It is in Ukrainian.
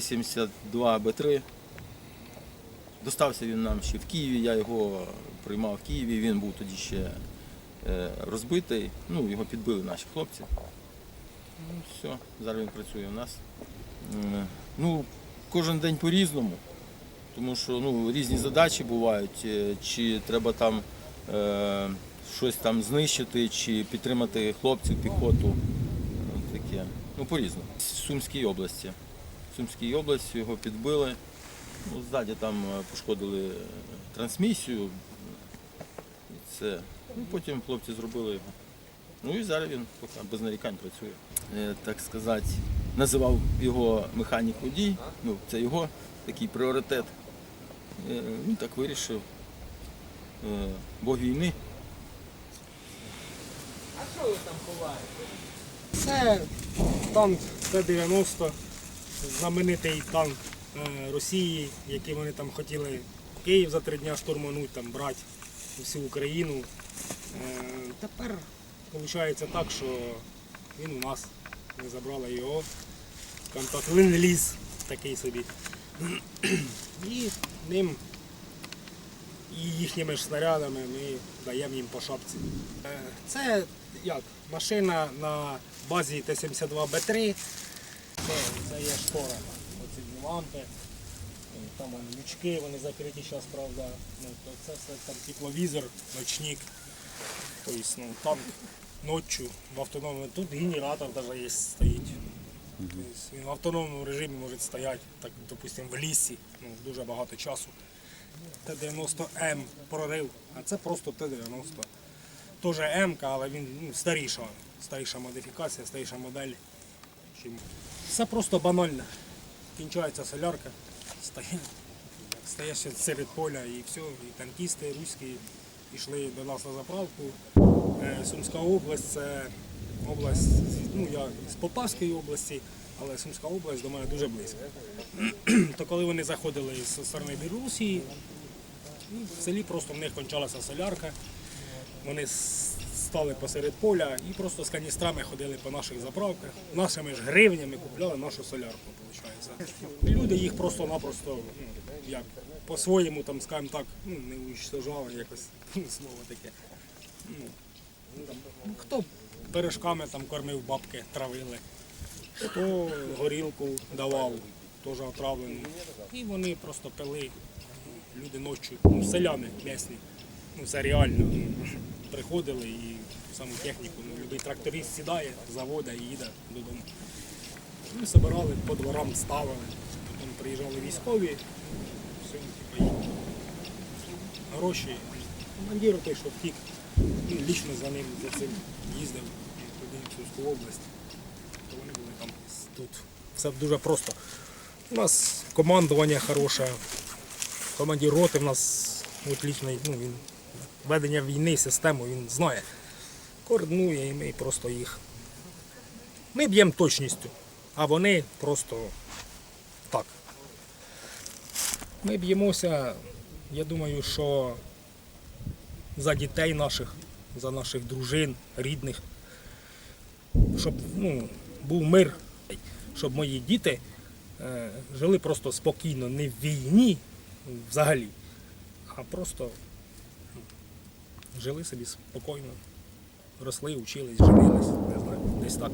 72 Б3. Достався він нам ще в Києві, я його приймав в Києві, він був тоді ще е, розбитий. Ну, його підбили наші хлопці. Ну, все, зараз він працює у нас. Ну, кожен день по-різному, тому що ну, різні задачі бувають, е, чи треба там е, щось там знищити, чи підтримати хлопців, піхоту. От таке. Ну, по-різному. В Сумській області. Сумській області його підбили. Ну, ззаді там е, пошкодили е, трансмісію. І Це. Ну, потім хлопці зробили його. Ну і зараз він поки без нарікань працює. Е, Так сказати, називав його механік водій. Ну, це його такий пріоритет. Е, Він так вирішив. Е, Бог війни. А що ви там ховаєте? Це танк Т-90, знаменитий танк е, Росії, який вони там хотіли Київ за три дня штурмануть, там брати всю Україну. Е, Тепер виходить так, що він у нас. Ми забрали його. Так, лін-ліз такий собі. І ним і їхніми ж снарядами ми даємо їм по шапці. Е, Це як машина на базі Т-72Б3. Це, це є штора. Оці дві лампи. Там вони лючки, вони закриті зараз, правда. Ну, то це все там тепловізор, ночник. Тобто, ну, танк ночі в автономному. Тут генератор навіть є стоїть. Тобто, він в автономному режимі може стояти, так, допустимо, в лісі, ну, дуже багато часу. Т-90М прорив, а це просто Т-90. Теж М, але він ну, старіша, старіша модифікація, старіша модель. Чим- Все просто банально. Кінчається солярка, стає, стає ще серед поля і все. І танкісти руські йшли до нас на заправку. Е, Сумська область це область, ну я з Полтавської області, але Сумська область до мене дуже близько. То коли вони заходили з сторони Білорусі, ну, в селі просто в них кончалася солярка. Вони стали посеред поля і просто з каністрами ходили по наших заправках. Нашими ж гривнями купляли нашу солярку, виходить. Люди їх просто-напросто ну, по-своєму, там, скажімо так, ну, не уничтожали якось ну, слово таке. Хто пиріжками там кормив бабки, травили, хто горілку давав, теж отравлену. І вони просто пили люди ночі, ну, селяни місні. Ну, це реально. ну, Приходили і саму техніку, ну, любий тракторист сідає, завода і їде додому. Ми збирали по дворам, ставили. Потім приїжджали військові, все, типу, гроші. Командир той, що втік, ну, лічно за ним за цим їздив туди в Сумську область. То вони були там тут. Все дуже просто. У нас командування хороше, командир роти в нас отличний, ну, він ведення війни, систему він знає. Координує і ми просто їх. Ми б'ємо точністю, а вони просто так. Ми б'ємося, я думаю, що за дітей наших, за наших дружин, рідних, щоб ну, був мир, щоб мої діти е, жили просто спокійно, не в війні взагалі, а просто жили собі спокійно, росли, учились, женились, не знаю, десь так.